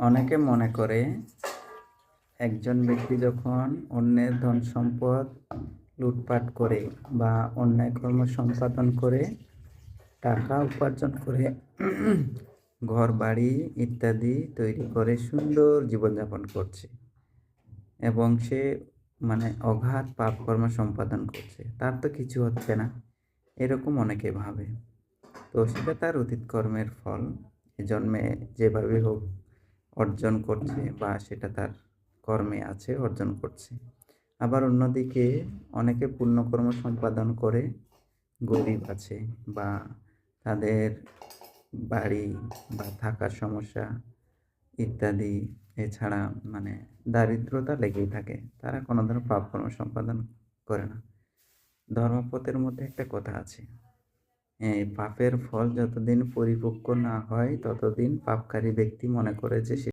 অনেকে মনে করে একজন ব্যক্তি যখন অন্যের ধন সম্পদ লুটপাট করে বা অন্যায় কর্ম সম্পাদন করে, টাকা উপার্জন করে ঘর বাড়ি ইত্যাদি তৈরি করে সুন্দর জীবনযাপন করছে এবং সে মানে অগাধ পাপ কর্ম সম্পাদন করছে, তার তো কিছু হচ্ছে না। এরকম অনেকে ভাবে। তো সেটা তার অতীত কর্মের ফল। জন্মে যেভাবে হোক অর্জন করছে বা সেটা তার কর্মে আছে, অর্জন করছে। আবার অন্যদিকে অনেকে পুণ্যকর্ম সম্পাদন করে, গরিব আছে বা তাদের বাড়ি বা থাকার সমস্যা ইত্যাদি। এছাড়া মানে দারিদ্রতা লেগেই থাকে, তারা কোনো ধরনের পাপ কর্ম সম্পাদন করে না। ধর্মপথের মধ্যে একটা কথা আছে পাপের ফল যতদিন পরিপক্ক না হয় ততদিন পাপকারী ব্যক্তি মনে করে যে সে